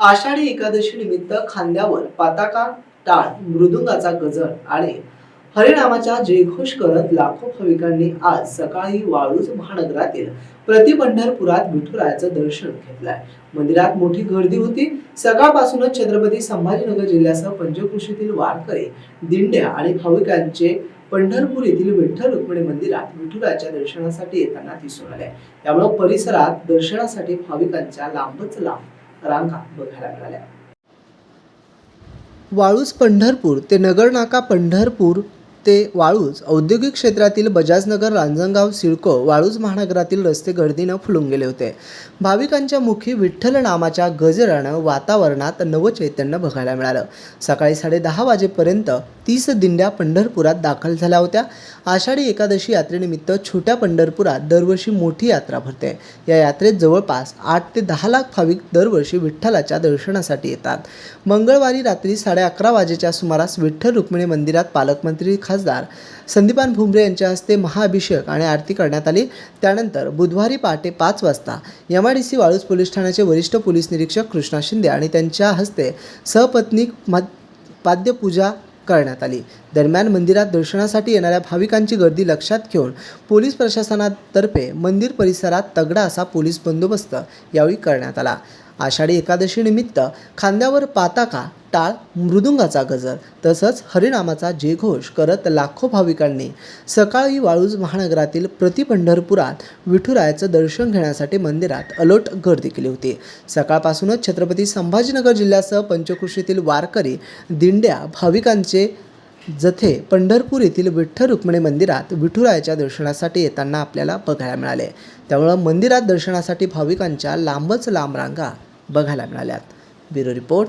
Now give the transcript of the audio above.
आषाढी एकादशी निमित्त खांद्यावर पाताका टाळ मृदुंगाचा गजर आणि हरिनामाच्या जयघोष करत लाखो भाविकांनी आज सकाळी वाळूज महानगरातील प्रतिपंढरपुरात विठुरायाचं दर्शन घेतलंय. मंदिरात मोठी गर्दी होती. सकाळपासूनच छत्रपती संभाजीनगर जिल्ह्यासह पंचकृषीतील वारकरी दिंड्या आणि भाविकांचे पंढरपूर येथील विठ्ठल रुक्मिणी मंदिरात विठुरायाच्या दर्शनासाठी येताना दिसून आले. त्यामुळे परिसरात दर्शनासाठी भाविकांच्या लांबच लांब रांगा बघायला मिळाल्या. वाळूज पंढरपूर ते नगरनाका पंढरपूर ते वाळूज औद्योगिक क्षेत्रातील बजाजनगर रांजणगाव सिडको वाळूज महानगरातील रस्ते गर्दीनं फुलून गेले होते. भाविकांच्या मुखी विठ्ठल नामाच्या गजरानं वातावरणात नवचैतन्य बघायला मिळालं. सकाळी साडेदहा वाजेपर्यंत तीस दिंड्या पंढरपुरात दाखल झाल्या होत्या. आषाढी एकादशी यात्रेनिमित्त छोट्या पंढरपुरात दरवर्षी मोठी यात्रा भरते. या यात्रेत जवळपास आठ ते दहा लाख भाविक दरवर्षी विठ्ठलाच्या दर्शनासाठी येतात. मंगळवारी रात्री साडे अकरा वाजेच्या सुमारास विठ्ठल रुक्मिणी मंदिरात पालकमंत्री खासदार संदीपान भुमरे यांच्या हस्ते महाअभिषेक आणि आरती करण्यात आली. त्यानंतर बुधवारी पहाटे पाच वाजता M I D C Waluj police ठाण्याचे वरिष्ठ पोलीस निरीक्षक कृष्णा शिंदे आणि त्यांच्या हस्ते सहपत्नीक पाद्यपूजा करण्यात आली. दरम्यान मंदिरात दर्शनासाठी येणाऱ्या भाविकांची गर्दी लक्षात घेऊन पोलीस प्रशासनातर्फे मंदिर परिसरात तगडा असा पोलीस बंदोबस्त यावेळी करण्यात आला. आषाढी एकादशीनिमित्त खांद्यावर पाताका टाळ मृदुंगाचा गजर तसंच हरिनामाचा जयघोष करत लाखो भाविकांनी. सकाळी वाळूज महानगरातील प्रतिपंढरपुरात विठुरायाचं दर्शन घेण्यासाठी मंदिरात अलोट गर्दी केली होती. सकाळपासूनच छत्रपती संभाजीनगर जिल्ह्यासह पंचकृषीतील वारकरी दिंड्या भाविकांचे जथे पंढरपूर येथील विठ्ठल रुक्मिणी मंदिरात विठुरायाच्या दर्शनासाठी येताना आपल्याला बघायला मिळाले. त्यामुळं मंदिरात दर्शनासाठी भाविकांच्या लांबच लांब रांगा बघायला मिळाल्यात. Bureau report